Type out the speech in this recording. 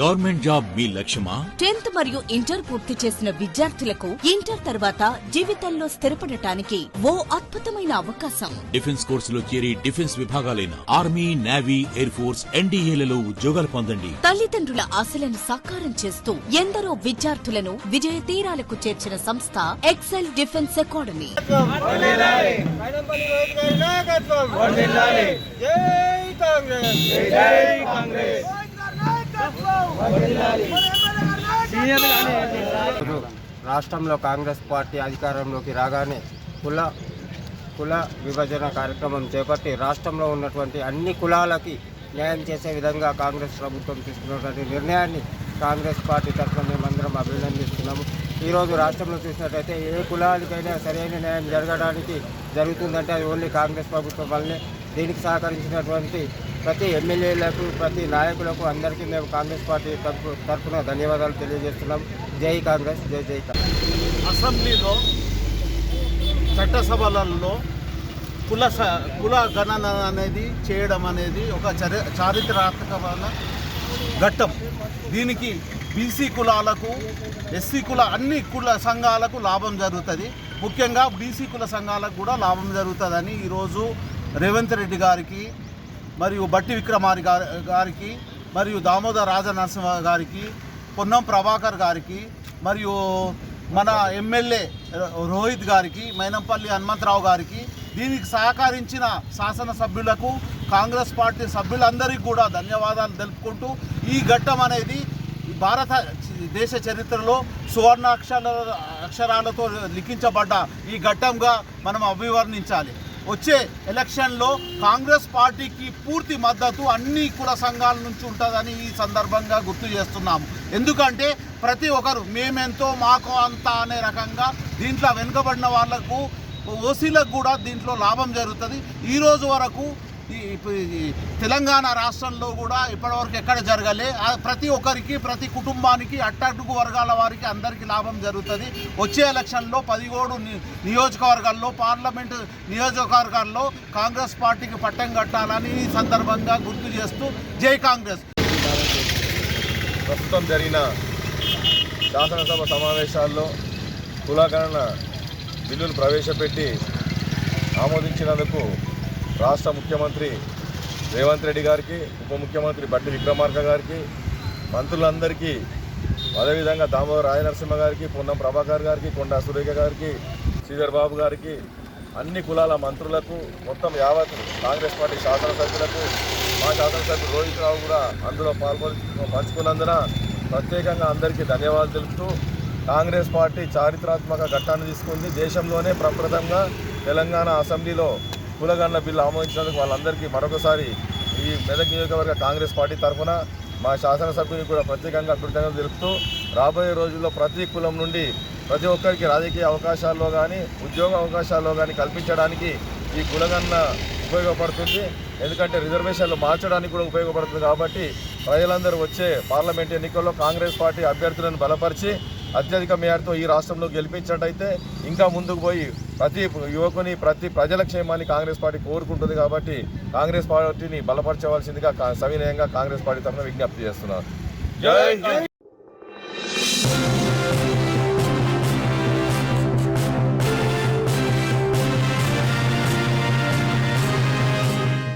Government job మీ లక్ష్యమా? Tenth మరియు ఇంటర్ పూర్తి చేసిన విద్యార్థులకు ఇంటర్ తర్వాత జీవితంలో స్థిరపడటానికి ఓ అద్భుతమైన అవకాశం. డిఫెన్స్ కోర్సులో చేరి డిఫెన్స్ విభాగాలైన ఆర్మీ నేవీ ఎయిర్ ఫోర్స్ ఎన్డీఏలలో ఉద్యోగాలు పొందండి. తల్లిదండ్రుల ఆశలను సాకారం చేస్తూ ఎందరో విద్యార్థులను విజయ తీరాలకు చేర్చిన సంస్థ ఎక్సెల్ డిఫెన్స్ అకాడమీ. జై కాంగ్రెస్! జై కాంగ్రెస్ రాష్ట్రంలో కాంగ్రెస్ పార్టీ అధికారంలోకి రాగానే కుల కుల విభజన కార్యక్రమం చేపట్టి రాష్ట్రంలో ఉన్నటువంటి అన్ని కులాలకి న్యాయం చేసే విధంగా కాంగ్రెస్ ప్రభుత్వం తీసుకున్నటువంటి నిర్ణయాన్ని కాంగ్రెస్ పార్టీ తరఫున మేమందరం అభినందిస్తున్నాము. ఈరోజు రాష్ట్రంలో చూసినట్టయితే ఏ కులానికైనా సరైన న్యాయం జరగడానికి జరుగుతుందంటే అది ఓన్లీ కాంగ్రెస్ ప్రభుత్వం వల్లనే దీనికి సహకరించినటువంటి ప్రతి ఎమ్మెల్యేలకు ప్రతి నాయకులకు అందరికీ మేము కాంగ్రెస్ పార్టీ తరఫు తరఫున ధన్యవాదాలు తెలియజేస్తున్నాం. జై కాంగ్రెస్ జై జై అసెంబ్లీలో చట్టసభలలో కుల స- కుల గణన అనేది చేయడం అనేది ఒక చరి చారిత్రాత్మకమైన ఘట్టం. దీనికి బీసీ కులాలకు ఎస్సీ కుల అన్ని కుల సంఘాలకు లాభం జరుగుతుంది. ముఖ్యంగా బీసీ కుల సంఘాలకు కూడా లాభం జరుగుతుందని ఈరోజు రేవంత్ రెడ్డి గారికి మరియు బట్టి విక్రమారి గారి గారికి మరియు దామోదర్ రాజనరసింహ గారికి పొన్నం ప్రభాకర్ గారికి మరియు మన ఎమ్మెల్యే రోహిత్ గారికి మైనంపల్లి హనుమంతరావు గారికి దీనికి సహకరించిన శాసనసభ్యులకు కాంగ్రెస్ పార్టీ సభ్యులందరికీ కూడా ధన్యవాదాలు తెలుపుకుంటూ ఈ ఘట్టం అనేది భారత దేశ చరిత్రలో సువర్ణ అక్షర అక్షరాలతో లిఖించబడ్డ ఈ ఘట్టంగా మనం అభివర్ణించాలి. వచ్చే ఎలక్షన్లో కాంగ్రెస్ పార్టీకి పూర్తి మద్దతు అన్ని కుల సంఘాల నుంచి ఉంటుందని ఈ సందర్భంగా గుర్తు చేస్తున్నాము. ఎందుకంటే ప్రతి ఒక్కరు మేమెంతో మాకు అంత అనే రకంగా దీంట్లో వెనుకబడిన వాళ్ళకు ఓసీలకు కూడా దీంట్లో లాభం జరుగుతుంది. ఈరోజు వరకు తెలంగాణ రాష్ట్రంలో కూడా ఇప్పటివరకు ఎక్కడ జరగలే. ప్రతి ఒక్కరికి ప్రతి కుటుంబానికి అట్టడుగు వర్గాల వారికి అందరికీ లాభం జరుగుతుంది. వచ్చే ఎలక్షన్లో పదిహేడు ని- నియోజకవర్గాల్లో పార్లమెంటు నియోజకవర్గాల్లో కాంగ్రెస్ పార్టీకి పట్టం కట్టాలని ఈ సందర్భంగా గుర్తు చేస్తూ జై కాంగ్రెస్. ప్రస్తుతం జరిగిన శాసనసభ సమావేశాల్లో కులాకరణ బిల్లులు ప్రవేశపెట్టి ఆమోదించినందుకు రాష్ట్ర ముఖ్యమంత్రి రేవంత్ రెడ్డి గారికి ఉప ముఖ్యమంత్రి బట్టి విక్రమార్క గారికి మంత్రులందరికీ అదేవిధంగా దామోదర రాయనరసింహ గారికి పొన్నం ప్రభాకర్ గారికి కొండా సురేఖ గారికి శ్రీధర్ బాబు గారికి అన్ని కులాల మంత్రులకు మొత్తం యావత్ కాంగ్రెస్ పార్టీ శాసనసభ్యులకు మా శాసనసభ్యులు రోహిత్ రావు కూడా అందులో పాల్గొని పంచుకున్నందున ప్రత్యేకంగా అందరికీ ధన్యవాదాలు తెలుపుతూ కాంగ్రెస్ పార్టీ చారిత్రాత్మక ఘట్టాన్ని తీసుకుంది. దేశంలోనే ప్రప్రథంగా తెలంగాణ అసెంబ్లీలో కులగన్న బిల్లు ఆమోదించినందుకు వాళ్ళందరికీ మరొకసారి ఈ మెదక్ నియోజకవర్గ కాంగ్రెస్ పార్టీ తరఫున మా శాసనసభ్యుని కూడా ప్రత్యేకంగా కృతజ్ఞతలు తెలుపుతూ రాబోయే రోజుల్లో ప్రతి కులం నుండి ప్రతి ఒక్కరికి రాజకీయ అవకాశాల్లో కానీ ఉద్యోగ అవకాశాల్లో కానీ కల్పించడానికి ఈ కులగన్న ఉపయోగపడుతుంది. ఎందుకంటే రిజర్వేషన్లు మార్చడానికి కూడా ఉపయోగపడుతుంది కాబట్టి ప్రజలందరూ వచ్చే పార్లమెంట్ ఎన్నికల్లో కాంగ్రెస్ పార్టీ అభ్యర్థులను బలపరిచి అత్యధిక మేయర్తో ఈ రాష్ట్రంలో గెలిపించినట్టయితే ఇంకా ముందుకు పోయి ప్రతి యువకుని ప్రతి ప్రజల క్షేమాన్ని కాంగ్రెస్ పార్టీ కోరుకుంటుంది కాబట్టి కాంగ్రెస్ పార్టీని బలపరచవలసిందిగా సవినయంగా కాంగ్రెస్ పార్టీ తరఫున విజ్ఞప్తి చేస్తున్నారు జై